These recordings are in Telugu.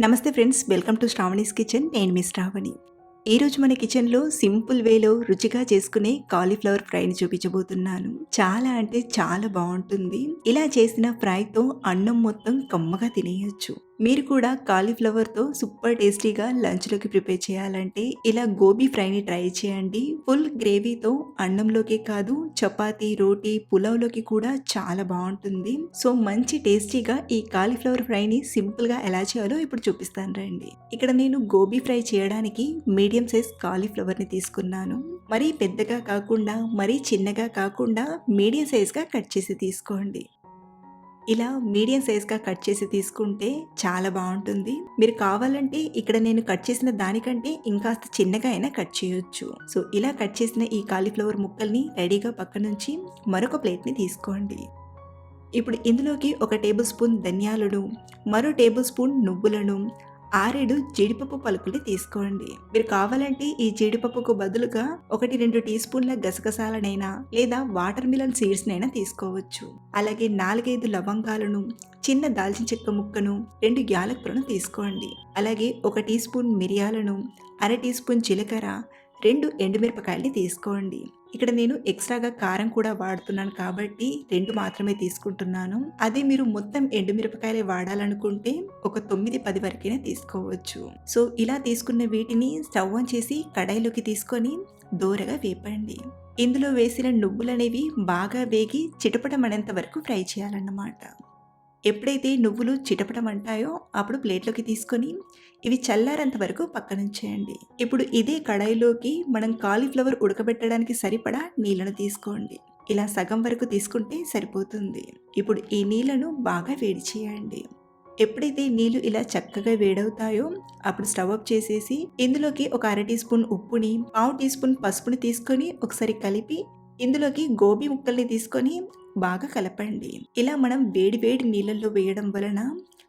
నమస్తే friends welcome to Shravani's kitchen. నేను మీ శ్రావణి. ఈరోజు మన కిచెన్లో సింపుల్ వేలో రుచిగా చేసుకునే కాలీఫ్లవర్ ఫ్రైని చూపించబోతున్నాను. చాలా అంటే చాలా బాగుంటుంది. ఇలా చేసిన ఫ్రైతో అన్నం మొత్తం కమ్మగా తినేయొచ్చు. మీరు కూడా కాలీఫ్లవర్తో సూపర్ టేస్టీగా లంచ్లోకి ప్రిపేర్ చేయాలంటే ఇలా గోబీ ఫ్రైని ట్రై చేయండి. ఫుల్ గ్రేవీతో అన్నంలోకి కాదు చపాతీ రోటీ పులావ్లోకి కూడా చాలా బాగుంటుంది. సో మంచి టేస్టీగా ఈ కాలీఫ్లవర్ ఫ్రైని సింపుల్గా ఎలా చేయాలో ఇప్పుడు చూపిస్తాను రండి. ఇక్కడ నేను గోబీ ఫ్రై చేయడానికి మీడియం సైజ్ కాలీఫ్లవర్ని తీసుకున్నాను. మరీ పెద్దగా కాకుండా మరీ చిన్నగా కాకుండా మీడియం సైజ్గా కట్ చేసి తీసుకోండి. ఇలా మీడియం సైజ్గా కట్ చేసి తీసుకుంటే చాలా బాగుంటుంది. మీరు కావాలంటే ఇక్కడ నేను కట్ చేసిన దానికంటే ఇంకాస్త చిన్నగా అయినా కట్ చేయొచ్చు. సో ఇలా కట్ చేసిన ఈ కాలీఫ్లవర్ ముక్కల్ని రెడీగా పక్క నుంచి మరొక ప్లేట్ని తీసుకోండి. ఇప్పుడు ఇందులోకి ఒక టేబుల్ స్పూన్ ధనియాలను మరో టేబుల్ స్పూన్ నువ్వులను ఆరేడు జీడిపప్పు పలుకులు తీసుకోండి. మీరు కావాలంటే ఈ జీడిపప్పుకు బదులుగా ఒకటి రెండు టీ స్పూన్ల గసగసాలనైనా లేదా వాటర్ మిలన్ సీడ్స్నైనా తీసుకోవచ్చు. అలాగే నాలుగైదు లవంగాలను చిన్న దాల్చిన చెక్క ముక్కను రెండు యాలకులను తీసుకోండి. అలాగే ఒక టీ స్పూన్ మిరియాలను అర టీ స్పూన్ జీలకర్ర రెండు ఎండుమిరపకాయల్ని తీసుకోండి. ఇక్కడ నేను ఎక్స్ట్రాగా కారం కూడా వాడుతున్నాను కాబట్టి రెండు మాత్రమే తీసుకుంటున్నాను. అదే మీరు మొత్తం ఎండుమిరపకాయలే వాడాలనుకుంటే ఒక తొమ్మిది పది వరకైనా తీసుకోవచ్చు. సో ఇలా తీసుకున్న వీటిని స్టవ్ ఆన్ చేసి కడాయిలోకి తీసుకొని దూరగా వేపండి. ఇందులో వేసిన నువ్వులనేవి బాగా వేగి చిటపటమనేంత వరకు ఫ్రై చేయాలన్నమాట. ఎప్పుడైతే నువ్వులు చిటపటమంటాయో అప్పుడు ప్లేట్లోకి తీసుకొని ఇవి చల్లారంత వరకు పక్కనుంచేయండి ఇప్పుడు ఇదే కడాయిలోకి మనం కాలీఫ్లవర్ ఉడకబెట్టడానికి సరిపడా నీళ్ళను తీసుకోండి. ఇలా సగం వరకు తీసుకుంటే సరిపోతుంది. ఇప్పుడు ఈ నీళ్ళను బాగా వేడి చేయండి. ఎప్పుడైతే నీళ్ళు ఇలా చక్కగా వేడవుతాయో అప్పుడు స్టవ్ ఆఫ్ చేసేసి ఇందులోకి ఒక అర టీ స్పూన్ ఉప్పుని పావు టీ స్పూన్ పసుపుని తీసుకొని ఒకసారి కలిపి ఇందులోకి గోబీ ముక్కల్ని తీసుకొని బాగా కలపండి. ఇలా మనం వేడి వేడి నీళ్ళల్లో వేయడం వలన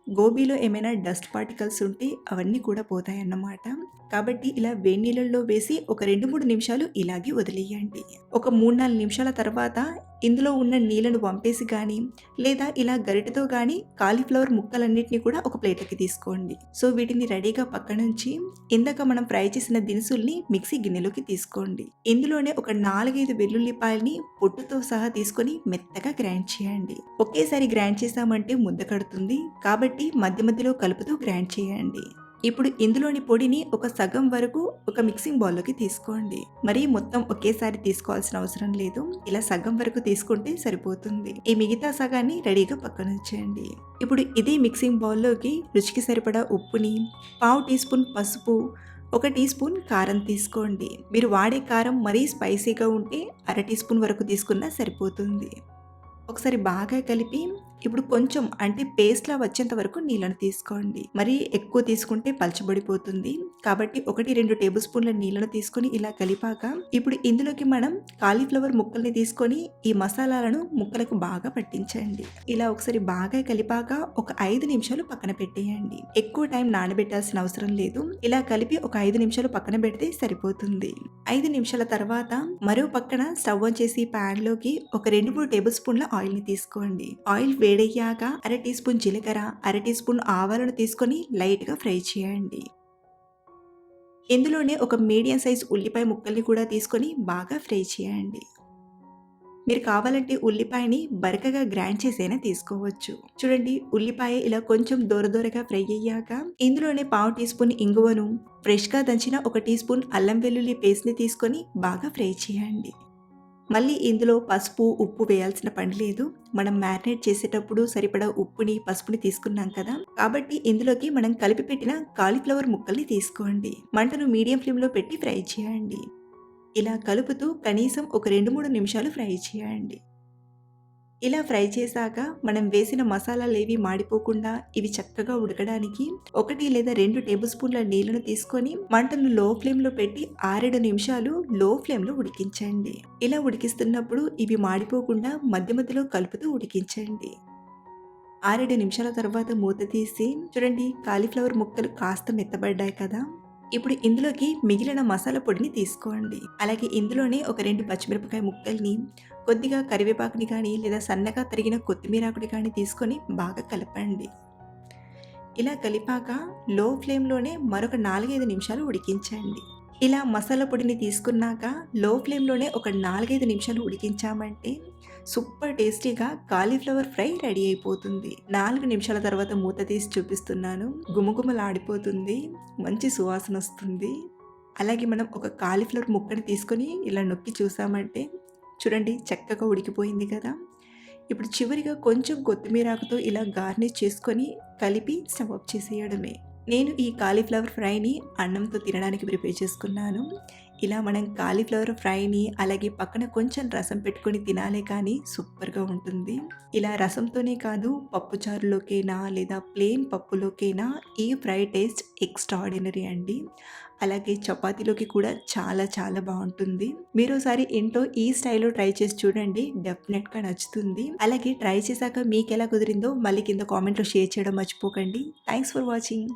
గోబీలో ఏమైనా డస్ట్ పార్టికల్స్ ఉంటే అవన్నీ కూడా పోతాయన్నమాట. కాబట్టి ఇలా వేడి నీళ్ళల్లో వేసి ఒక రెండు మూడు నిమిషాలు ఇలాగే వదిలేయండి. ఒక మూడు నాలుగు నిమిషాల తర్వాత ఇందులో ఉన్న నీళ్ళను పంపేసి కానీ లేదా ఇలా గరిటతో కానీ కాలీఫ్లవర్ ముక్కలన్నిటిని కూడా ఒక ప్లేట్కి తీసుకోండి. సో వీటిని రెడీగా పక్క నుంచి ఇందాక మనం ఫ్రై చేసిన దినుసుల్ని మిక్సీ గిన్నెలోకి తీసుకోండి. ఇందులోనే ఒక నాలుగైదు వెల్లుల్లిపాయల్ని పొట్టుతో సహా తీసుకొని మెత్తగా గ్రైండ్ చేయండి. ఒకేసారి గ్రైండ్ చేసామంటే ముద్ద కడుతుంది. కాబట్టి మధ్య మధ్యలో కలుపుతూ గ్రైండ్ చేయండి. ఇప్పుడు ఇందులోని పొడిని ఒక సగం వరకు ఒక మిక్సింగ్ బౌల్లోకి తీసుకోండి. మరి మొత్తం ఒకేసారి తీసుకోవాల్సిన అవసరం లేదు. ఇలా సగం వరకు తీసుకుంటే సరిపోతుంది. ఈ మిగతా సగాన్ని రెడీగా పక్కన ఉంచేయండి. ఇప్పుడు ఇదే మిక్సింగ్ బౌల్లోకి రుచికి సరిపడా ఉప్పుని పావు టీ స్పూన్ పసుపు ఒక టీ స్పూన్ కారం తీసుకోండి. మీరు వాడే కారం మరీ స్పైసీగా ఉంటే అర టీ స్పూన్ వరకు తీసుకున్నా సరిపోతుంది. ఒకసారి బాగా కలిపి ఇప్పుడు కొంచెం అంటే పేస్ట్లా వచ్చేంత వరకు నీళ్ళను తీసుకోండి. మరి ఎక్కువ తీసుకుంటే పలచబడిపోతుంది. కాబట్టి ఒకటి రెండు టేబుల్ స్పూన్ల నీళ్ళను తీసుకొని ఇలా కలిపాక ఇప్పుడు ఇందులోకి మనం కాలీఫ్లవర్ ముక్కల్ని తీసుకొని ఈ మసాలాలను ముక్కలకు బాగా పట్టించండి. ఇలా ఒకసారి బాగా కలిపాక ఒక ఐదు నిమిషాలు పక్కన పెట్టేయండి. ఎక్కువ టైం నానబెట్టాల్సిన అవసరం లేదు. ఇలా కలిపి ఒక ఐదు నిమిషాలు పక్కన పెడితే సరిపోతుంది. ఐదు నిమిషాల తర్వాత మరో పక్కన స్టవ్ ఆన్ చేసి ప్యాన్లోకి ఒక రెండు మూడు టేబుల్ స్పూన్ల ఆయిల్ని తీసుకోండి. ఆయిల్ వేడయ్యాక అర టీ స్పూన్ జీలకర్ర అర టీ స్పూన్ ఆవాలను తీసుకొని లైట్గా ఫ్రై చేయండి. ఇందులోనే ఒక మీడియం సైజ్ ఉల్లిపాయ ముక్కల్ని కూడా తీసుకొని బాగా ఫ్రై చేయండి. మీరు కావాలంటే ఉల్లిపాయని బరకగా గ్రైండ్ చేసైనా తీసుకోవచ్చు. చూడండి ఉల్లిపాయ ఇలా కొంచెం దూర ఫ్రై అయ్యాక ఇందులోనే పావు టీ స్పూన్ ఇంగువను ఫ్రెష్గా దంచిన ఒక టీ స్పూన్ అల్లం వెల్లుల్లి పేస్ట్ని తీసుకొని బాగా ఫ్రై చేయండి. మళ్ళీ ఇందులో పసుపు ఉప్పు వేయాల్సిన పని లేదు. మనం మ్యారినేట్ చేసేటప్పుడు సరిపడా ఉప్పుని పసుపుని తీసుకున్నాం కదా. కాబట్టి ఇందులోకి మనం కలిపి పెట్టిన కాలీఫ్లవర్ ముక్కల్ని తీసుకోండి. మంటను మీడియం ఫ్లేమ్లో పెట్టి ఫ్రై చేయండి. ఇలా కలుపుతూ కనీసం ఒక రెండు మూడు నిమిషాలు ఫ్రై చేయండి. ఇలా ఫ్రై చేశాక మనం వేసిన మసాలాలు ఏవి మాడిపోకుండా ఇవి చక్కగా ఉడకడానికి ఒకటి లేదా రెండు టేబుల్ స్పూన్ల నీళ్ళను తీసుకొని మంటను లో ఫ్లేమ్లో పెట్టి ఆరేడు నిమిషాలు లో ఫ్లేమ్లో ఉడికించండి. ఇలా ఉడికిస్తున్నప్పుడు ఇవి మాడిపోకుండా మధ్య మధ్యలో కలుపుతూ ఉడికించండి. ఆరేడు నిమిషాల తర్వాత మూత తీసి చూడండి కాలీఫ్లవర్ ముక్కలు కాస్త మెత్తబడ్డాయి కదా. ఇప్పుడు ఇందులోకి మిగిలిన మసాలా పొడిని తీసుకోండి అలాగే ఇందులోనే ఒక రెండు పచ్చిమిరపకాయ ముక్కల్ని కొద్దిగా కరివేపాకుని కానీ లేదా సన్నగా తరిగిన కొత్తిమీరాకుని కానీ తీసుకొని బాగా కలపండి ఇలా కలిపాక లో ఫ్లేమ్‌లోనే మరొక 4, 5 నిమిషాలు ఉడికించండి. ఇలా మసాలా పొడిని తీసుకున్నాక లో ఫ్లేమ్‌లోనే ఒక 4, 5 నిమిషాలు ఉడికించామంటే సూపర్ టేస్టీగా కాలీఫ్లవర్ ఫ్రై రెడీ అయిపోతుంది. నాలుగు నిమిషాల తర్వాత మూత తీసి చూపిస్తున్నాను. గుమగుమలాడిపోతుంది. మంచి సువాసన వస్తుంది అలాగే మనం ఒక కాలీఫ్లవర్ ముక్కని తీసుకొని ఇలా నొక్కి చూసామంటే చూడండి చక్కగా ఉడికిపోయింది కదా! ఇప్పుడు చివరిగా కొంచెం కొత్తిమీరాకుతో ఇలా గార్నిష్ చేసుకొని కలిపి స్టవ్ ఆఫ్ చేసేయడమే. నేను ఈ కాలీఫ్లవర్ ఫ్రైని అన్నంతో తినడానికి ప్రిపేర్ చేసుకున్నాను. ఇలా మనం కాలీఫ్లవర్ ఫ్రైని అలాగే పక్కన కొంచెం రసం పెట్టుకొని తినాలే కానీ సూపర్‌గా ఉంటుంది. ఇలా రసంతోనే కాదు పప్పుచారులోకైనా లేదా ప్లెయిన్ పప్పులోకైనా ఈ ఫ్రై టేస్ట్ ఎక్స్ట్రార్డినరీ అండి. అలాగే చపాతీలోకి కూడా చాలా చాలా బావుంటుంది. మీరోసారి ఇంట్లో ఈ స్టైల్‌లో ట్రై చేసి చూడండి. డెఫినెట్‌గా నచ్చుతుంది. అలాగే ట్రై చేశాక మీకు ఎలా కుదిరిందో మళ్ళీ కింద కామెంట్‌లో షేర్ చేయడం మర్చిపోకండి. Thanks for watching.